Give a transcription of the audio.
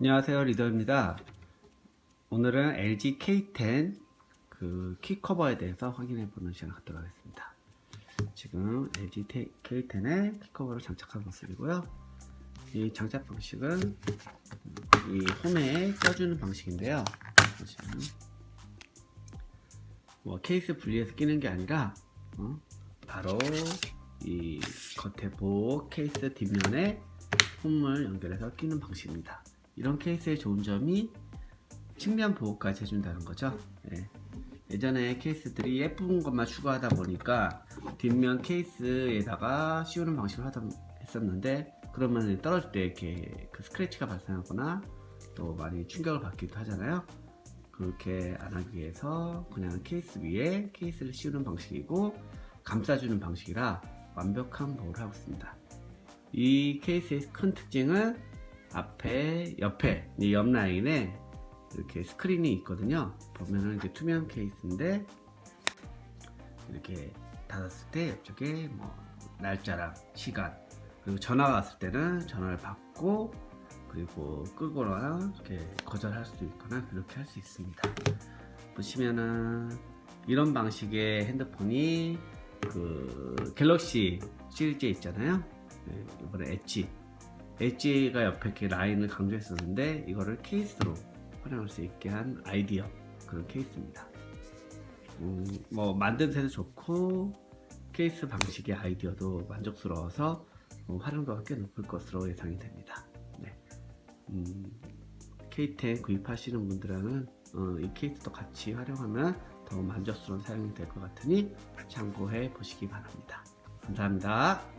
안녕하세요 리더입니다. 오늘은 LG K10 그 키커버에 대해서 확인해 보는 시간 갖도록 하겠습니다. 지금 LG K10의 키커버를 장착한 모습이고요. 이 장착 방식은 이 홈에 껴주는 방식인데요. 보시면 뭐 케이스 분리해서 끼는 게 아니라 어, 바로 이 겉에 보호 케이스 뒷면에 홈을 연결해서 끼는 방식입니다. 이런 케이스의 좋은 점이 측면 보호까지 해준다는 거죠. 예. 예전에 케이스들이 예쁜 것만 추가하다 보니까 뒷면 케이스에다가 씌우는 방식을 하다 했었는데 그러면 떨어질 때 이렇게 그 스크래치가 발생하거나 또 많이 충격을 받기도 하잖아요. 그렇게 안 하기 위해서 그냥 케이스 위에 케이스를 씌우는 방식이고 감싸주는 방식이라 완벽한 보호를 하고 있습니다. 이 케이스의 큰 특징은 앞에 옆에 이 옆 라인에 이렇게 스크린이 있거든요. 보면은 이제 투명 케이스인데 이렇게 닫았을 때 옆쪽에 뭐 날짜랑 시간 그리고 전화가 왔을 때는 전화를 받고 그리고 끄거나 이렇게 거절할 수도 있거나 그렇게 할 수 있습니다. 보시면은 이런 방식의 핸드폰이 그 갤럭시 시리즈 있잖아요. 네, 이번에 엣지 엣지가 옆에 이렇게 라인을 강조했었는데 이거를 케이스로 활용할 수 있게 한 아이디어 그런 케이스입니다. 음, 뭐 만듦새도 좋고 케이스 방식의 아이디어도 만족스러워서 어, 활용도가 꽤 높을 것으로 예상이 됩니다. 네. 음, K10 구입하시는 분들은 어, 이 케이스도 같이 활용하면 더 만족스러운 사용이 될 것 같으니 참고해 보시기 바랍니다. 감사합니다.